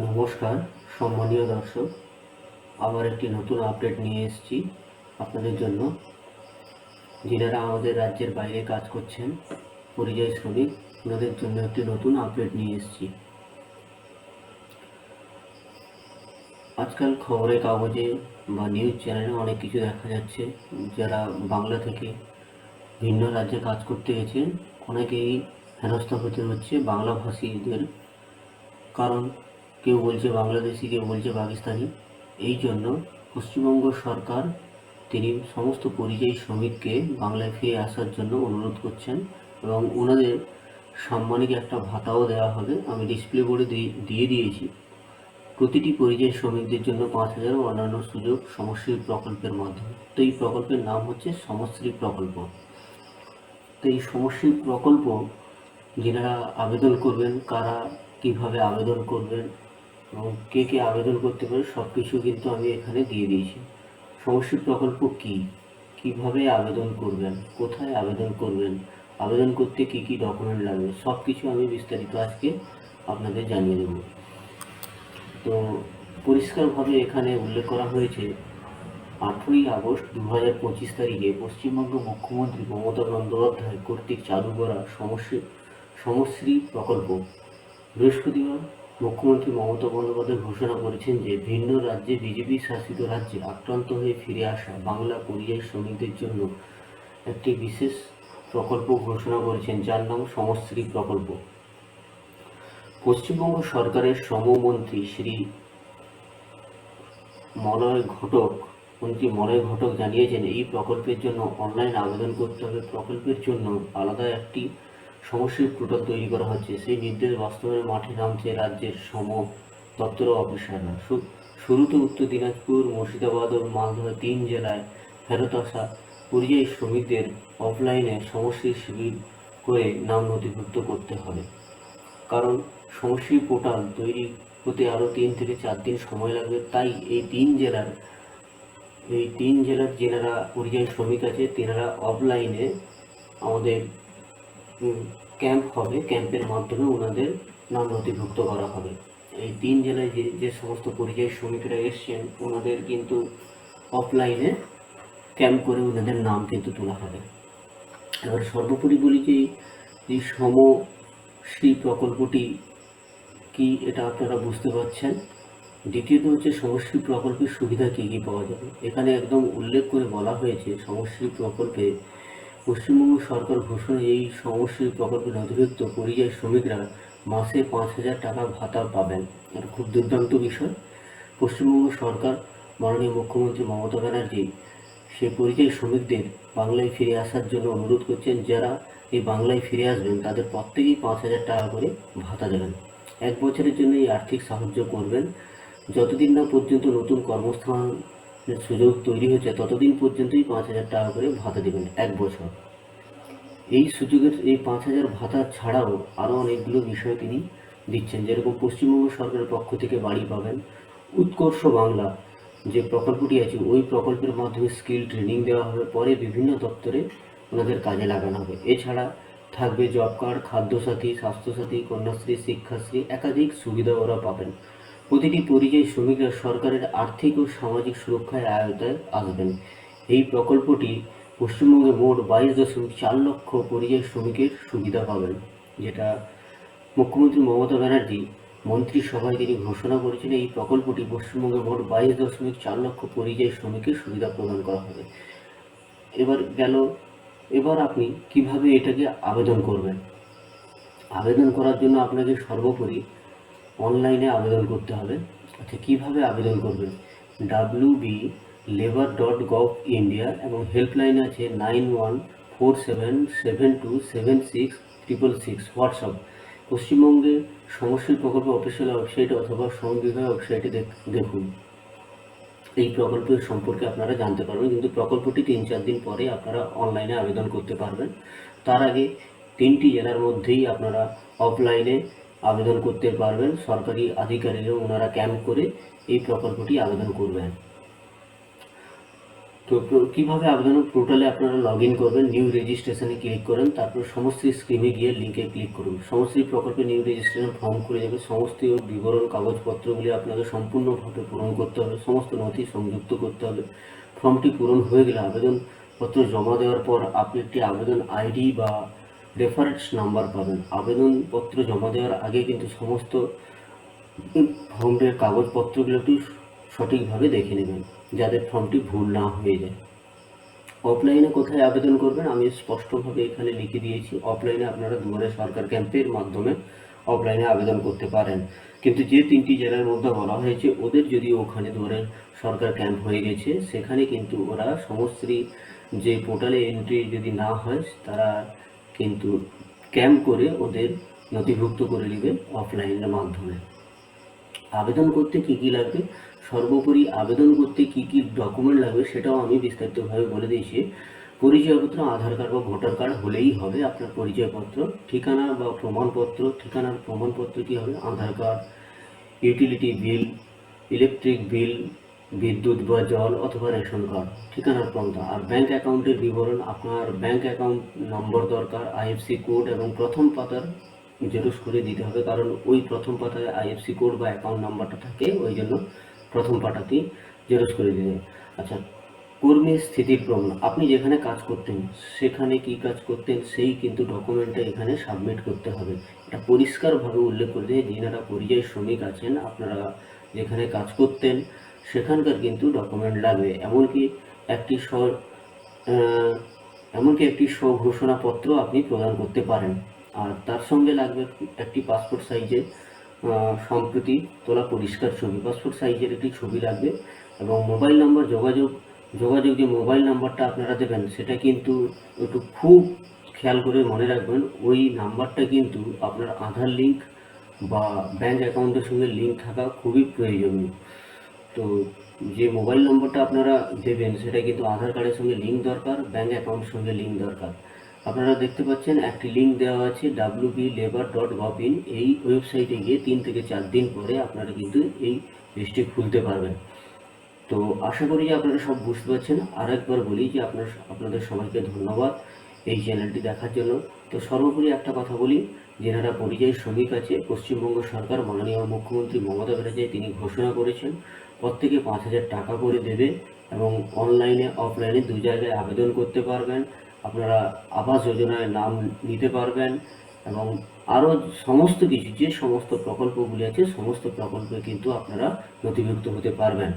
নমস্কার, সম্মানীয় দর্শক। আবার একটি নতুন আপডেট নিয়ে এসেছি আপনাদের জন্য। যারা আমাদের রাজ্যের বাইরে কাজ করছেন, পরিযায়ী শ্রমিক, ওনাদের জন্য একটি নতুন আপডেট নিয়ে এসেছি। আজকাল খবরের কাগজে বা নিউজ চ্যানেলে অনেক কিছু দেখা যাচ্ছে। যারা বাংলা থেকে ভিন্ন রাজ্যে কাজ করতে গেছেন, অনেকেই হেনস্থা হতে হচ্ছে বাংলাভাষীদের। কারণ কেউ বলছে বাংলাদেশি, কেউ বলছে পাকিস্তানি। এই জন্য পশ্চিমবঙ্গ সরকার, তিনি সমস্ত পরিযায়ী শ্রমিককে বাংলায় ফিরে আসার জন্য অনুরোধ করছেন এবং ওনাদের সাম্মানিক একটা ভাতাও দেওয়া হবে। আমি ডিসপ্লে বোর্ডে দিয়ে- দিয়ে দিয়েছি। প্রতিটি পরিযায়ী শ্রমিকদের জন্য পাঁচ হাজার অন্যান্য সুযোগ সমশ্রী প্রকল্পের মাধ্যমে। তো এই প্রকল্পের নাম হচ্ছে সমশ্রী প্রকল্প। তো এই সমশ্রী প্রকল্প যারা আবেদন করবেন, কারা কীভাবে আবেদন করবেন এবং কে কে আবেদন করতে পারে সব কিছু কিন্তু আমি এখানে দিয়ে দিয়েছি। সমষ্টি প্রকল্প কি? কীভাবে আবেদন করবেন? কোথায় আবেদন করবেন? আবেদন করতে কি কি ডকুমেন্ট লাগবে? সব কিছু আমি বিস্তারিত আজকে আপনাদের জানিয়ে দেব। তো পরিষ্কারভাবে এখানে উল্লেখ করা হয়েছে, আঠেরোই আগস্ট দু হাজার পঁচিশ তারিখে পশ্চিমবঙ্গ মুখ্যমন্ত্রী মমতা বন্দ্যোপাধ্যায় কর্তৃক চালু করা সমশ্রী সমশ্রী প্রকল্প বৃহস্পতিবার মুখ্যমন্ত্রী মমতা বন্দ্যোপাধ্যায় ঘোষণা করেছেন যে ভিন্ন রাজ্যে বিজেপি শাসিত রাজ্যে আক্রান্ত হয়ে ফিরে আসা বাংলা পরিযায়ী শ্রমিকদের জন্য একটি বিশেষ প্রকল্প ঘোষণা করেছেন, যার নাম সমশ্রী প্রকল্প। পশ্চিমবঙ্গ সরকারের শ্রমমন্ত্রী শ্রী মলয় ঘটক, মন্ত্রী মলয় ঘটক জানিয়েছেন, এই প্রকল্পের জন্য অনলাইন আবেদন করতে হবে। প্রকল্পের জন্য আলাদা একটি সমষ্টির পোর্টাল তৈরি করা হচ্ছে। সেই নির্দেশ বাস্তবায়নে মাঠে নামছে রাজ্যের সম দপ্তর অফিসাররা। শুরুতে উত্তর দিনাজপুর, মুর্শিদাবাদ ও মালদহ তিন জেলায় ফেরত আসা পরিযায়ী শ্রমিকদের অফলাইনে সমষ্টির শিবির করে নাম নথিভুক্ত করতে হবে। কারণ সমষ্টি পোর্টাল তৈরি হতে আরও তিন থেকে চার দিন সময় লাগবে। তাই এই তিন জেলার, এই তিন জেলার যেনারা পরিযায়ী শ্রমিক আছে, তেনারা অফলাইনে আমাদের ক্যাম্প হবে ক্যাম্পের মাধ্যমে ওনাদের নাম নথিভুক্ত করা হবে। এই তিন জেলায় যে যে সমস্ত পরিযায়ী শ্রমিকরা এসছেন, ওনাদের কিন্তু অফলাইনে ক্যাম্প করে ওনাদের নাম কিন্তু তোলা হবে। এবার সর্বোপরি বলি যে, এই সমশ্রী প্রকল্পটি কি এটা আপনারা বুঝতে পারছেন? দ্বিতীয়ত হচ্ছে সমশ্রী প্রকল্পের সুবিধা কী কী পাওয়া যাবে? এখানে একদম উল্লেখ করে বলা হয়েছে সমশ্রী প্রকল্পে পশ্চিমবঙ্গ সরকার ঘোষণা এই সমশ্রী প্রকল্পে নথিভুক্ত পরিযায়ী শ্রমিকরা মাসে পাঁচ হাজার টাকা ভাতা পাবেন। এটা খুব দুর্দান্ত বিষয়। পশ্চিমবঙ্গ সরকার, মাননীয় মুখ্যমন্ত্রী মমতা ব্যানার্জি সে পরিযায়ী শ্রমিকদের বাংলায় ফিরে আসার জন্য অনুরোধ করছেন, যারা এই বাংলায় ফিরে আসবেন তাদের প্রত্যেকেই পাঁচ হাজার টাকা করে ভাতা দেবেন। এক বছরের জন্য এই আর্থিক সাহায্য করবেন। যতদিন না পর্যন্ত নতুন কর্মস্থান সুযোগ তৈরি হচ্ছে ততদিন পর্যন্তই পাঁচ হাজার টাকা করে ভাতা দেবেন, এক বছর। এই সুযোগের, এই পাঁচ হাজার ভাতা ছাড়াও আরও অনেকগুলো বিষয় তিনি দিচ্ছেন, যেরকম পশ্চিমবঙ্গ সরকারের পক্ষ থেকে বাড়ি পাবেন, উৎকর্ষ বাংলা যে প্রকল্পটি আছে, ওই প্রকল্পের মাধ্যমে স্কিল ট্রেনিং দেওয়া হবে, পরে বিভিন্ন দপ্তরে ওনাদের কাজে লাগানো হবে। এছাড়া থাকবে জব কার্ড, খাদ্যসাথী, স্বাস্থ্যসাথী, কন্যাশ্রী, শিক্ষাশ্রী, একাধিক সুবিধা ওরা পাবেন। প্রতিটি পরিযায়ী শ্রমিকরা সরকারের আর্থিক ও সামাজিক সুরক্ষায় আয়তায় আসবেন। এই প্রকল্পটি পশ্চিমবঙ্গে মোট বাইশ দশমিক চার লক্ষ পরিযায়ী শ্রমিকের সুবিধা পাবেন, যেটা মুখ্যমন্ত্রী মমতা ব্যানার্জি মন্ত্রিসভায় তিনি ঘোষণা করেছেন এই প্রকল্পটি পশ্চিমবঙ্গে মোট বাইশ দশমিক চার লক্ষ পরিযায়ী শ্রমিকের সুবিধা প্রদান করা হবে। এবার গেল, এবার আপনি কীভাবে এটাকে আবেদন করবেন? আবেদন করার জন্য আপনাকে সর্বোপরি অনলাইনে আবেদন করতে হবে। আচ্ছা কীভাবে আবেদন করবেন? W B labour dot gov India এবং হেল্পলাইন আছে nine one four seven seven two seven six triple six WhatsApp পশ্চিমবঙ্গের সমষ্টি প্রকল্প অফিসিয়াল ওয়েবসাইট অথবা শ্রম বিভাগ ওয়েবসাইটে দেখ- দেখুন। এই প্রকল্পের সম্পর্কে আপনারা জানতে পারবেন, কিন্তু প্রকল্পটি তিন চার দিন পরে আপনারা অনলাইনে আবেদন করতে পারবেন। তার আগে তিনটি জেলার মধ্যেই আপনারা অফলাইনে আবেদন করতে পারবেন। সরকারি আধিকারিকরা ওনারা ক্যাম্প করে এই প্রকল্পটি আবেদন করবেন। তো কীভাবে আবেদন পোর্টালে আপনারা লগ ইন করবেন নিউ রেজিস্ট্রেশনে ক্লিক করেন, তারপর সমস্ত স্ক্রিনে গিয়ে লিঙ্কে ক্লিক করুন। সমস্ত প্রকল্পে নিউ রেজিস্ট্রেশন ফর্ম করে যাবে। সমস্ত বিবরণ, কাগজপত্রগুলি আপনাকে সম্পূর্ণভাবে পূরণ করতে হবে। সমস্ত নথি সংযুক্ত করতে হবে। ফর্মটি পূরণ হয়ে গেলে আবেদনপত্র জমা দেওয়ার পর আপনি একটি আবেদন আইডি বা রেফারেন্স নাম্বার পাবেন। আবেদনপত্র জমা দেওয়ার আগে কিন্তু সমস্ত ফর্মের কাগজপত্রগুলো একটু সঠিকভাবে দেখে নেবেন, যাতে ফর্মটি ভুল না হয়ে যায়। অফলাইনে কোথায় আবেদন করবেন আমি স্পষ্টভাবে এখানে লিখে দিয়েছি। অফলাইনে আপনারা দুয়ারে সরকার ক্যাম্পের মাধ্যমে অফলাইনে আবেদন করতে পারেন। কিন্তু যে তিনটি জেলার মধ্যে বলা হয়েছে, ওদের যদি ওখানে দুয়ারে সরকার ক্যাম্প হয়ে গেছে, সেখানে কিন্তু ওরা সমস্ত যে পোর্টালে এন্ট্রি যদি না হয়, তারা কিন্তু ক্যাম্প করে ওদের নথিভুক্ত করে নেবে অফলাইনের মাধ্যমে। আবেদন করতে কি কি লাগবে? সর্বোপরি আবেদন করতে কি কি ডকুমেন্ট লাগবে সেটাও আমি বিস্তারিতভাবে বলে দিয়েছি। পরিচয়পত্র, আধার কার্ড বা ভোটার কার্ড হলেই হবে আপনার পরিচয়পত্র। ঠিকানা বা প্রমাণপত্র, ঠিকানার প্রমাণপত্র কী হবে? Aadhaar card utility bill electric bill বিদ্যুৎ বা জল অথবা রেশন কার্ড। ঠিকানার প্রমাণ আর ব্যাংক অ্যাকাউন্টের বিবরণ আপনার ব্যাংক অ্যাকাউন্ট নম্বর দরকার আইএফসি কোড এবং প্রথম পাতার জেরক্স করে দিতে হবে। কারণ ওই প্রথম পাতায় আইএফসি কোড বা অ্যাকাউন্ট নাম্বারটা থাকে, ওই জন্য প্রথম পাতাতেই জেরক্স করে দিতে আচ্ছা কর্মী স্থিতির প্রমাণ। আপনি যেখানে কাজ করতেন, সেখানে কি কাজ করতেন, সেই কিন্তু ডকুমেন্টটা এখানে সাবমিট করতে হবে। এটা পরিষ্কারভাবে উল্লেখ করে দিয়ে যিনারা পরিযায়ী শ্রমিক আছেন, আপনারা যেখানে কাজ করতেন সেখানকার কিন্তু ডকুমেন্ট লাগবে। এমনকি একটি এমনকি একটি স্বঘোষণাপত্র আপনি প্রদান করতে পারেন। আর তার সঙ্গে লাগবে একটি পাসপোর্ট সাইজের সম্প্রতি তোলা পরিষ্কার ছবি। পাসপোর্ট সাইজের একটি ছবি লাগবে এবং মোবাইল নাম্বার যোগাযোগ যোগাযোগ যে মোবাইল নাম্বারটা আপনারা দেবেন, সেটা কিন্তু একটু খুব খেয়াল করে মনে রাখবেন। ওই নাম্বারটা কিন্তু আপনার আধার লিঙ্ক বা ব্যাংক অ্যাকাউন্টের সঙ্গে লিঙ্ক থাকা খুবই প্রয়োজনীয়। তো যে মোবাইল নম্বরটা আপনারা দেবেন, সেটা কিন্তু আধার কার্ডের সঙ্গে লিঙ্ক দরকার ব্যাংক অ্যাকাউন্টের সঙ্গে লিঙ্ক দরকার। আপনারা দেখতে পাচ্ছেন, একটি লিঙ্ক দেওয়া আছে W B labour dot gov in এই ওয়েবসাইটে গিয়ে তিন থেকে চার দিন পরে আপনারা কিন্তু এই লিস্টটি খুলতে পারবেন। তো আশা করি যে আপনারা সব বুঝতে পারছেন। আর একবার বলি যে আপনার, আপনাদের সবাইকে ধন্যবাদ এই চ্যানেলটি দেখার জন্য। তো সর্বোপরি একটা কথা বলি, যেনারা পরিযায়ী শ্রমিক আছে, পশ্চিমবঙ্গ সরকার, মাননীয় মুখ্যমন্ত্রী মমতা ব্যানার্জি, তিনি ঘোষণা করেছেন প্রত্যেকে পাঁচ হাজার টাকা করে দেবে এবং অনলাইনে, অফলাইনে দু জায়গায় আবেদন করতে পারবেন। আপনারা আবাস যোজনায় নাম নিতে পারবেন এবং আরও সমস্ত কিছু যে সমস্ত প্রকল্পগুলি আছে, সমস্ত প্রকল্পে কিন্তু আপনারা নথিভুক্ত হতে পারবেন।